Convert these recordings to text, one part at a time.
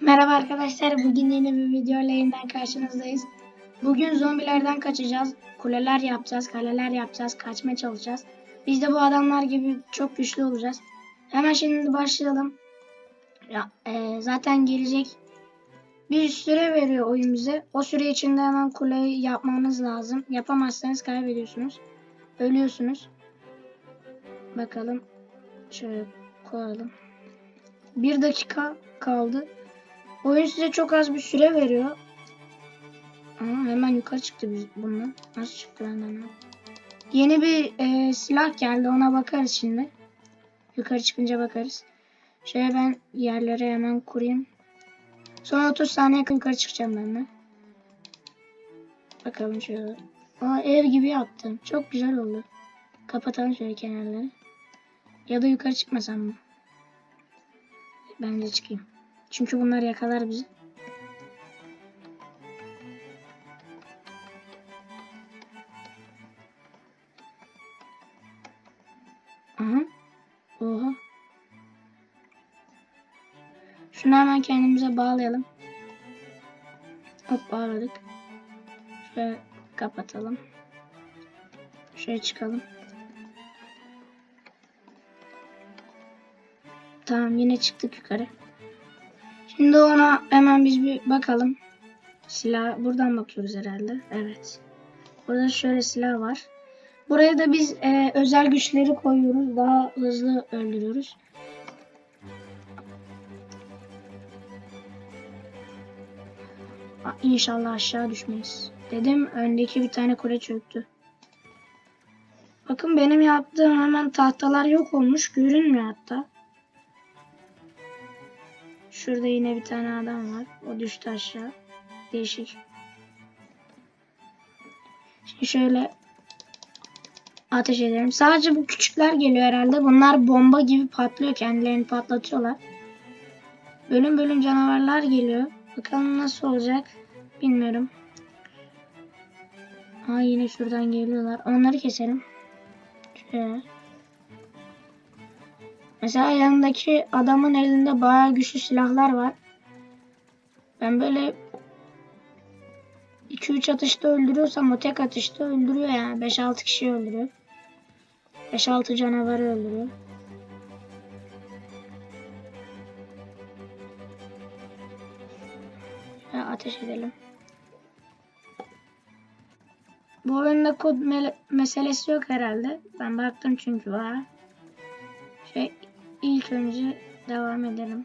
Merhaba arkadaşlar. Bugün yeni bir video ile karşınızdayız. Bugün zombilerden kaçacağız. Kuleler yapacağız, kaleler yapacağız, kaçmaya çalışacağız. Biz de bu adamlar gibi çok güçlü olacağız. Hemen şimdi başlayalım. Ya, e, zaten gelecek bir süre veriyor oyun bize. O süre içinde hemen kuleyi yapmanız lazım. Yapamazsanız kaybediyorsunuz. Ölüyorsunuz. Bakalım. Şöyle koyalım. Bir dakika kaldı. Oyun size çok az bir süre veriyor. Ama hemen yukarı çıktı biz bundan. Nasıl çıktı benden? Yeni bir e, silah geldi. Ona bakarız şimdi. Yukarı çıkınca bakarız. Şöyle ben yerlere hemen kurayım. Son 30 saniye yukarı çıkacağım ben de. Bakalım şöyle. Aa, ev gibi yaptım. Çok güzel oldu. Kapatalım şöyle kenarları. Ya da yukarı çıkmasam mı? Bence çıkayım. Çünkü bunlar yakalar bizi. Aha. Oha. Şunu hemen kendimize bağlayalım. Hop bağladık. Şöyle kapatalım. Şöyle çıkalım. Tamam yine çıktık yukarı. Şimdi ona hemen biz bir bakalım. Silah buradan bakıyoruz herhalde. Evet. Burada şöyle silah var. Buraya da biz e, özel güçleri koyuyoruz. Daha hızlı öldürüyoruz. Aa, İnşallah aşağı düşmeyiz. Dedim öndeki bir tane kule çöktü. Bakın benim yaptığım hemen tahtalar yok olmuş. Görünmüyor hatta. Şurada yine bir tane adam var. O düştü aşağı. Değişik. Şimdi şöyle ateş edelim. Sadece bu küçükler geliyor herhalde. Bunlar bomba gibi patlıyor. Kendilerini patlatıyorlar. Bölüm bölüm canavarlar geliyor. Bakalım nasıl olacak. Bilmiyorum. Aa yine şuradan geliyorlar. Onları keselim. Şöyle. Mesela yanındaki adamın elinde bayağı güçlü silahlar var. Ben böyle 2-3 atışta öldürüyorsam o tek atışta öldürüyor yani. 5-6 kişi öldürüyor. 5-6 canavarı öldürüyor. Ya ateş edelim. Bu oyunda kod meselesi yok herhalde. Ben baktım çünkü var. İlk önce devam edelim.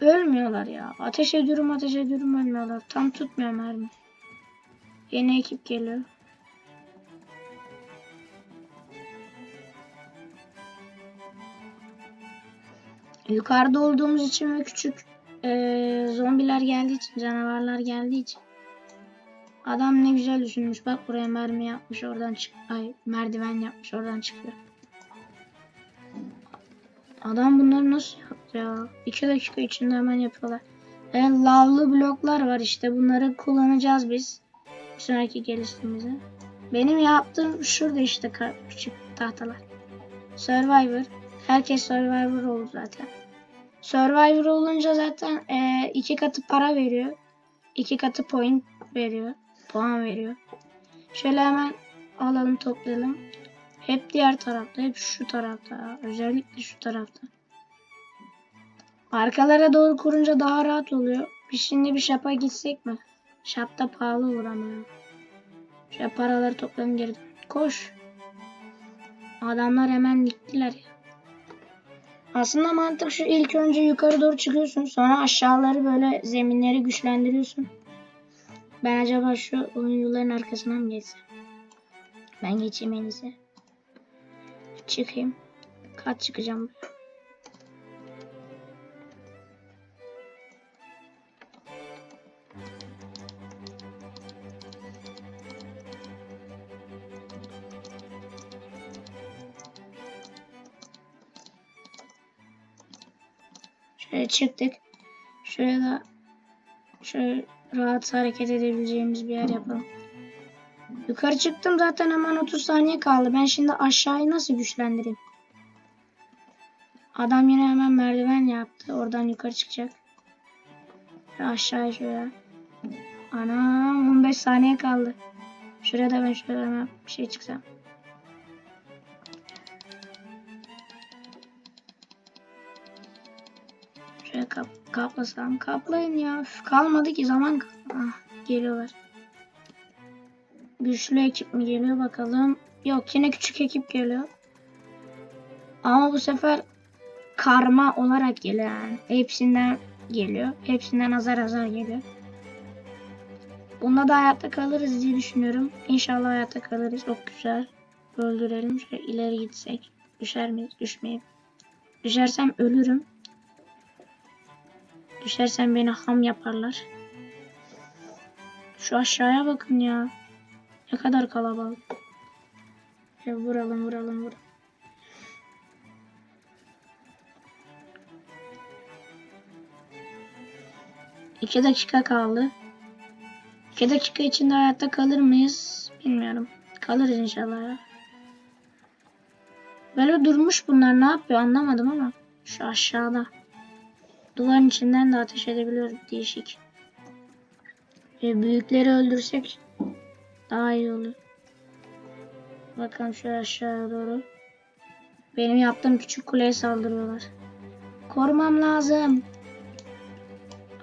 Ölmüyorlar ya. Ateş ediyorum ateş ediyorum ölmüyorlar. Tam tutmuyor mermi. Yeni ekip geliyor. Yukarıda olduğumuz için ve küçük eee, zombiler geldiği için, canavarlar geldiği için. Adam ne güzel düşünmüş. Bak buraya mermi yapmış oradan çık. Ay merdiven yapmış oradan çıkıyor. Adam bunları nasıl yaptı ya? 2 dakika içinde hemen yapıyorlar. Ve lavlı bloklar var işte. Bunları kullanacağız biz. Bir sonraki gelişimimize. Benim yaptığım şurada işte küçük tahtalar. Survivor. Herkes Survivor oldu zaten. Survivor olunca zaten e, iki katı para veriyor. iki katı point veriyor. Puan veriyor. Şöyle hemen alalım toplayalım. Hep diğer tarafta. Hep şu tarafta. Özellikle şu tarafta. Arkalara doğru kurunca daha rahat oluyor. Biz şimdi bir şapa gitsek mi? Şapta pahalı olur ama. ya. Şöyle paraları toplayalım geri. Koş. Adamlar hemen gittiler ya. Aslında mantık şu ilk önce yukarı doğru çıkıyorsun. Sonra aşağıları böyle zeminleri güçlendiriyorsun. Ben acaba şu oyuncuların arkasına mı geçsem? Ben geçeyim en iyisi. Çıkayım. Kaç çıkacağım? Şöyle çıktık. Şöyle da şöyle rahat hareket edebileceğimiz bir yer yapalım. Yukarı çıktım zaten hemen 30 saniye kaldı. Ben şimdi aşağıyı nasıl güçlendireyim? Adam yine hemen merdiven yaptı. Oradan yukarı çıkacak. Ve aşağı şöyle. Anam 15 saniye kaldı. Şuraya da ben şöyle hemen bir şey çıksam. Şöyle kap kaplasam. Kaplayın ya. Üf, kalmadı ki zaman. Ah, geliyorlar. Güçlü ekip mi geliyor bakalım. Yok yine küçük ekip geliyor. Ama bu sefer karma olarak geliyor yani. Hepsinden geliyor. Hepsinden azar azar geliyor. Bunda da hayatta kalırız diye düşünüyorum. İnşallah hayatta kalırız. Çok güzel. Öldürelim. Şöyle ileri gitsek. Düşer miyiz? Düşmeyeyim. Düşersem ölürüm. Düşersem beni ham yaparlar. Şu aşağıya bakın ya. Ne kadar kalabalık. Şöyle vuralım vuralım vuralım. İki dakika kaldı. İki dakika içinde hayatta kalır mıyız? Bilmiyorum. Kalırız inşallah ya. Böyle durmuş bunlar ne yapıyor anlamadım ama. Şu aşağıda. Duvarın içinden de ateş edebiliyoruz. Değişik. Ve büyükleri öldürsek daha iyi olur. Bakalım şöyle aşağıya doğru. Benim yaptığım küçük kuleye saldırıyorlar. Korumam lazım.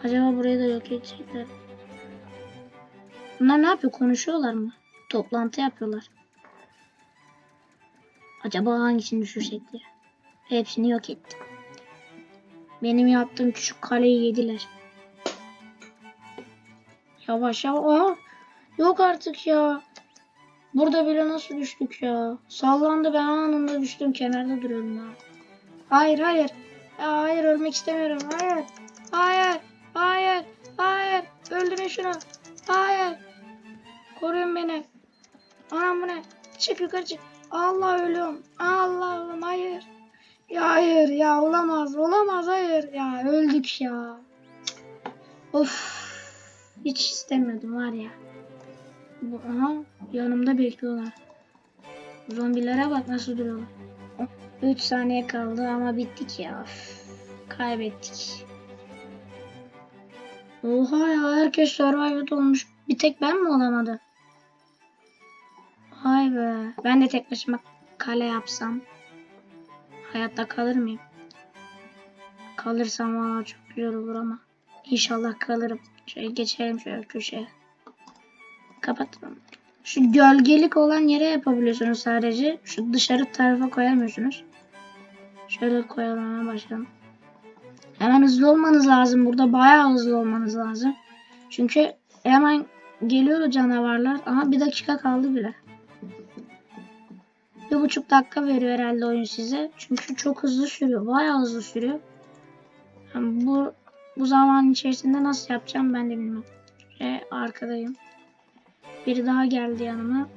Acaba burayı da yok edecekler. Bunlar ne yapıyor? Konuşuyorlar mı? Toplantı yapıyorlar. Acaba hangisini düşürsek diye. Hepsini yok ettim. Benim yaptığım küçük kaleyi yediler. Yavaş yavaş. Aa, yok artık ya. Burada bile nasıl düştük ya? Sallandı ben anında düştüm. Kenarda duruyordum ha. Hayır hayır. Ya, hayır ölmek istemiyorum. Hayır. Hayır. Hayır. Hayır. Öldürün şunu. Hayır. Koruyun beni. Anam bu ne? Çık yukarı çık. Allah ölüyorum. Allah'ım hayır. Ya hayır ya olamaz. Olamaz hayır. Ya öldük ya. Of. Hiç istemiyordum var ya. Aha, yanımda bekliyorlar. Zombilere bak nasıl duruyorlar. 3 saniye kaldı ama bittik ya. Üf, Kaybettik. Oha ya herkes survivor olmuş. Bir tek ben mi olamadı? Vay be. Ben de tek başıma kale yapsam. Hayatta kalır mıyım? Kalırsam valla çok güzel olur ama. İnşallah kalırım. Şöyle geçelim şöyle köşeye. Kapatalım. Şu gölgelik olan yere yapabiliyorsunuz sadece. Şu dışarı tarafa koyamıyorsunuz. Şöyle koyalım başlayalım. Hemen hızlı olmanız lazım. Burada bayağı hızlı olmanız lazım. Çünkü hemen geliyor canavarlar. Ama bir dakika kaldı bile. Bir buçuk dakika veriyor herhalde oyun size. Çünkü çok hızlı sürüyor. Bayağı hızlı sürüyor. Yani bu bu zaman içerisinde nasıl yapacağım ben de bilmiyorum. Ve arkadayım. Biri daha geldi yanıma.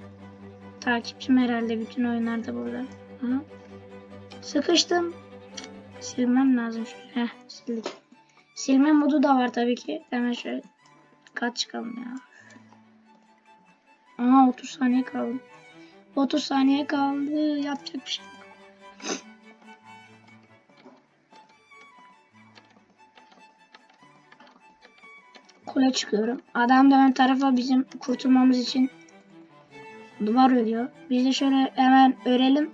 Takipçim herhalde bütün oyunlarda burada. Aha. Sıkıştım. Silmem lazım. Heh sildik. Silme modu da var tabii ki. Hemen şöyle kat çıkalım ya. Aha 30 saniye kaldı. 30 saniye kaldı. Yapacak bir şey yok. Kule çıkıyorum. Adam da ön tarafa bizim kurtulmamız için duvar örüyor. Biz de şöyle hemen örelim.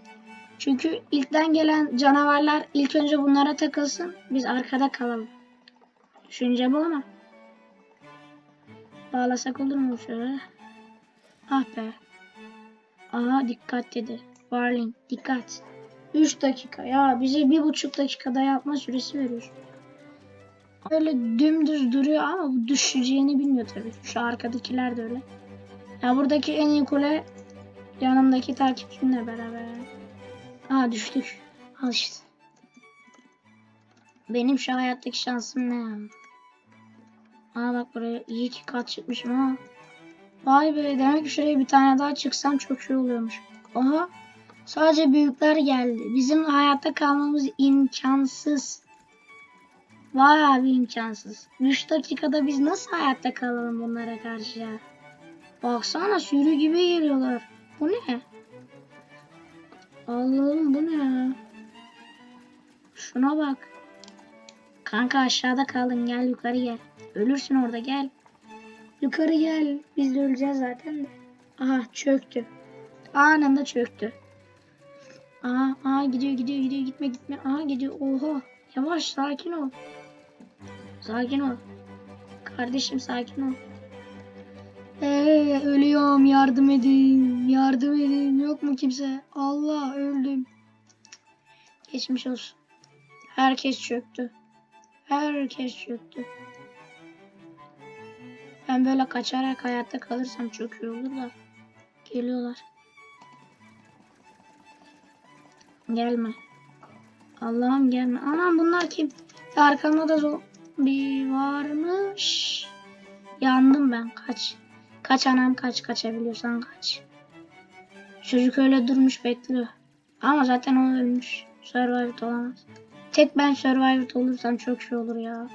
Çünkü ilkten gelen canavarlar ilk önce bunlara takılsın. Biz arkada kalalım. Düşünce bu ama. Bağlasak olur mu şöyle? Ah be. Aha dikkat dedi. Warling dikkat. 3 dakika ya bize bir buçuk dakikada yapma süresi veriyor. Böyle dümdüz duruyor ama bu düşeceğini bilmiyor tabii. Şu arkadakiler de öyle. Ya buradaki en iyi kule yanımdaki takipçimle beraber. Aa düştük. Al işte. Benim şu hayattaki şansım ne ya? Aa bak buraya iyi ki kat çıkmışım ha. Vay be demek ki şuraya bir tane daha çıksam çok şey oluyormuş. Aha sadece büyükler geldi. Bizim hayatta kalmamız imkansız. Vay abi imkansız. 3 dakikada biz nasıl hayatta kalalım bunlara karşı ya? Baksana sürü gibi geliyorlar. Bu ne? Allah'ım bu ne? Şuna bak. Kanka aşağıda kaldın gel yukarı gel. Ölürsün orada gel. Yukarı gel. Biz de öleceğiz zaten de. Aha çöktü. Anında çöktü. Aa, aa gidiyor gidiyor gidiyor gitme gitme. Aa gidiyor. Oha. Yavaş sakin ol. Sakin ol. Kardeşim sakin ol. Ee, ölüyorum yardım edin. Yardım edin. Yok mu kimse? Allah öldüm. Geçmiş olsun. Herkes çöktü. Herkes çöktü. Ben böyle kaçarak hayatta kalırsam çok da. Geliyorlar. Gelme. Allah'ım gelme. Anam bunlar kim? Arkamda da zombi varmış. Yandım ben. Kaç. Kaç anam kaç. Kaçabiliyorsan kaç. Çocuk öyle durmuş bekliyor. Ama zaten o ölmüş. Survivor olamaz. Tek ben Survivor olursam çok şey olur ya.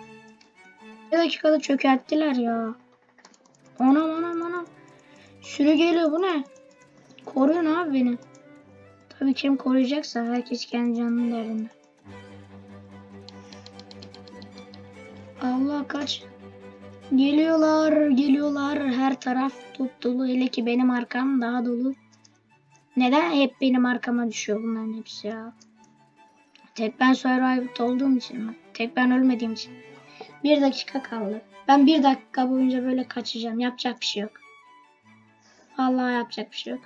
Bir dakikada çökerttiler ya. Anam anam anam. Sürü geliyor bu ne? Koruyun abi beni. Tabii kim koruyacaksa herkes kendi canının derdinde. Allah kaç. Geliyorlar, geliyorlar. Her taraf top dolu. Hele ki benim arkam daha dolu. Neden hep benim arkama düşüyor bunların hepsi ya? Tek ben survivor olduğum için mi? Tek ben ölmediğim için. Bir dakika kaldı. Ben bir dakika boyunca böyle kaçacağım. Yapacak bir şey yok. Vallahi yapacak bir şey yok.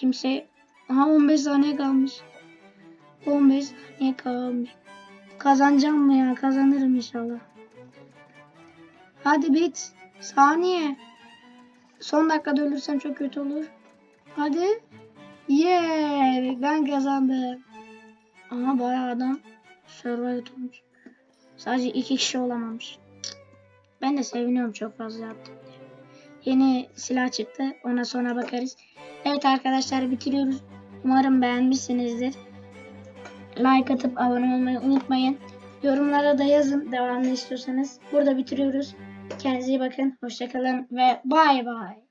Kimse... Aha 15 saniye kalmış. 15 saniye kalmış. Kazanacağım mı ya? Kazanırım inşallah. Hadi bit. Saniye. Son dakikada ölürsem çok kötü olur. Hadi. Yeah. Ben kazandım. Ama bayağı adam survival olmuş. Sadece iki kişi olamamış. Ben de seviniyorum çok fazla yaptım. Yeni silah çıktı. Ona sonra bakarız. Evet arkadaşlar bitiriyoruz. Umarım beğenmişsinizdir. Like atıp abone olmayı unutmayın. Yorumlara da yazın devamını istiyorsanız. Burada bitiriyoruz. Kendinize iyi bakın. Hoşçakalın ve bay bay.